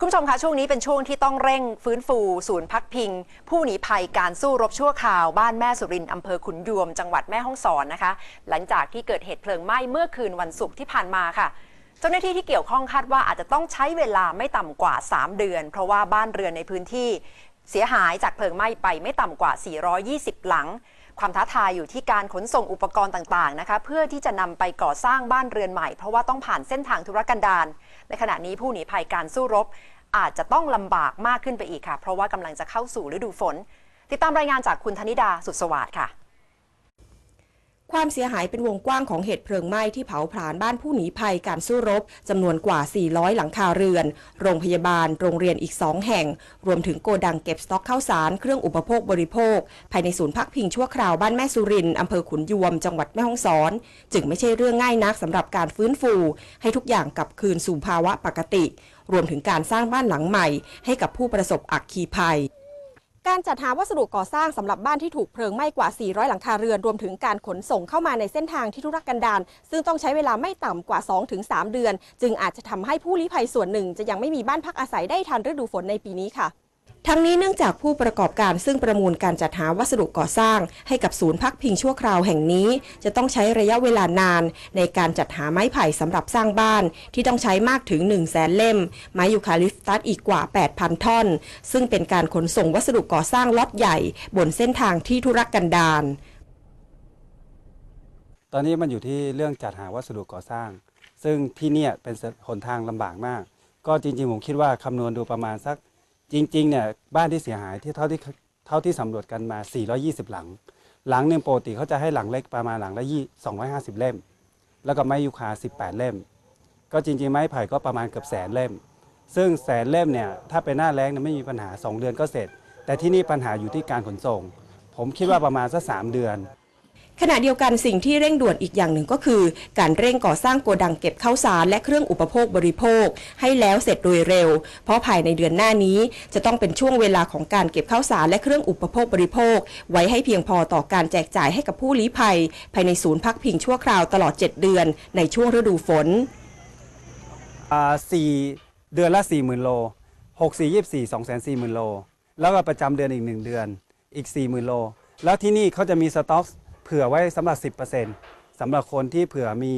คุณผู้ชมคะช่วงนี้เป็นช่วงที่ต้องเร่งฟื้นฟู ศูนย์พักพิง ผู้หนีภัยการสู้รบชั่วคราว บ้านแม่สุรินทร์อำเภอขุนยวม จังหวัดแม่ฮ่องสอนนะคะ หลังจากที่เกิดเหตุเพลิงไหม้เมื่อคืนวันศุกร์ที่ผ่านมาค่ะ เจ้าหน้าที่ที่เกี่ยวข้องคาดว่าอาจจะต้องใช้เวลาไม่ต่ำกว่า 3 เดือน เพราะว่าบ้านเรือนในพื้นที่ เสียหายจากเพลิงไหม้ไปไม่ต่ำกว่า 420 หลัง ความท้าทายอยู่ที่การขนส่งอุปกรณ์ต่างๆนะคะเพื่อที่จะนำไปก่อสร้างบ้านเรือนใหม่ เพราะว่าต้องผ่านเส้นทางธุรกันดารในขณะนี้ผู้หนีภัยการสู้รบ อาจจะต้องลำบากมากขึ้นไปอีกค่ะ เพราะว่ากำลังจะเข้าสู่ฤดูฝน ติดตามรายงานจากคุณธนิดาสุดสวัสดิ์ค่ะ ความเสียหายเป็นวงกว้างของเหตุเพลิงไหม้ที่เผาผลาญบ้านผู้หนีภัยการสู้รบจำนวนกว่า 400 หลังคาเรือน โรงพยาบาล โรงเรียนอีก 2 แห่ง รวมถึงโกดังเก็บสต็อกข้าวสาร เครื่องอุปโภคบริโภค ภายในศูนย์พักพิงชั่วคราวบ้านแม่สุรินอำเภอขุนยวม จังหวัดแม่ฮ่องสอน จึงไม่ใช่เรื่องง่ายนักสำหรับการฟื้นฟู ให้ทุกอย่างกลับคืนสู่ภาวะปกติ รวมถึงการสร้างบ้านหลังใหม่ ให้กับผู้ประสบอัคคีภัย การจัดหาวัสดุก่อสร้างสำหรับบ้านที่ถูกเพลิงไหม้กว่า 400 หลังคาเรือนรวมถึงการขนส่งเข้ามาในเส้นทางที่ทุรกันดารซึ่งต้องใช้เวลาไม่ต่ำกว่า 2-3 เดือน จึงอาจจะทำให้ผู้ลี้ภัยส่วนหนึ่ง จะยังไม่มีบ้านพักอาศัยได้ทันฤดูฝนในปีนี้ค่ะ ทั้งนี้เนื่องจากผู้ประกอบการซึ่งประมูลการจัดหาวัสดุก่อสร้าง ให้กับศูนย์พักพิงชั่วคราวแห่งนี้ จะต้องใช้ระยะเวลานาน ในการจัดหาไม้ไผ่สำหรับสร้างบ้าน ที่ต้องใช้มากถึง 1 0 0 0 0แสนเล่ม ไม้ยูคาลิปตัสอีกกว่า 8,000 ท่อน ซึ่งเป็นการขนส่งวัสดุก่อสร้างล็อตใหญ่ บนเส้นทางที่ทุรกันดารตอนนี้มันอยู่ที่เรื่องจัดหาวัสดุก่อสร้าง ซึ่งที่เนี่ยเป็นหนทางลำบากมาก ก็จริงๆผมคิดว่าคำนวณดูประมาณสัก จริงๆเนี่ยบ้านที่เสียหายที่เท่าที่เท่าที่สำรวจกันมา 420 หลัง หลังหนึ่งปกติเขาจะให้หลังเล็กประมาณหลังละยี่250 เล่ม แล้วก็ไม้ยูคา 18 เล่ม ก็จริงๆ ไม้ไผ่ก็ประมาณเกือบแสนเล่ม ซึ่งแสนเล่มเนี่ยถ้าเป็นหน้าแรงเนี่ยไม่มีปัญหา 2 เดือนก็เสร็จ แต่ที่นี่ปัญหาอยู่ที่การขนส่ง ผมคิดว่าประมาณสักสามเดือน ขณะเดียวกันสิ่งที่เร่งด่วนอีกอย่างหนึ่งก็คือ การเร่งก่อสร้างโกดังเก็บข้าวสารและเครื่องอุปโภคบริโภค ให้แล้วเสร็จโดยเร็ว เพราะภายในเดือนหน้านี้จะต้องเป็นช่วงเวลาของการเก็บข้าวสารและเครื่องอุปโภคบริโภค ไว้ให้เพียงพอต่อการแจกจ่ายให้กับผู้ลี้ภัย ภายในศูนย์พักพิงชั่วคราวตลอด 7 เดือน ในช่วงฤดูฝนอ่าสี่เดือนละ4 0,000 โล6 4 24 2 4 0 0 0 โล แล้วก็ประจำเดือนอีก 1 เดือนอีก 40,000 โล แล้วที่นี่เขาจะมีสต็อก ผื่อไว้สำหรับ 10%สำหรับคนที่เผื่อมี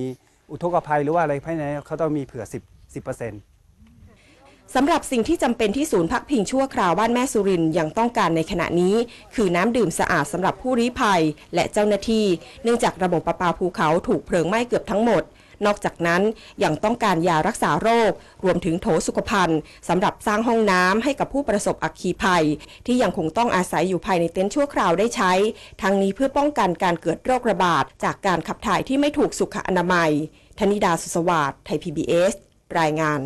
อุทกภัยหรือว่าอะไรภายในเขาต้องมีเผื่อ 10 10%สำหรับสิ่งที่จำเป็นที่ศูนย์พักพิงชั่วคราวบ้านแม่สุรินยังต้องการในขณะนี้ คือน้ำดื่มสะอาดสำหรับผู้รี้ภัยและเจ้าหน้าที่ เนื่องจากระบบประปาภูเขาถูกเพลิงไหม้เกือบทั้งหมด นอกจากนั้นยังต้องการยารักษาโรค รวมถึงโถสุขภัณฑ์สำหรับสร้างห้องน้ำให้กับผู้ประสบอัคคีภัย ที่ยังคงต้องอาศัยอยู่ภายในเต็นท์ชั่วคราวได้ใช้ ทั้งนี้เพื่อป้องกันการเกิดโรคระบาด จากการขับถ่ายที่ไม่ถูกสุขอนามัยธนิดาสุสวัสดิ์ไทย PBS รายงาน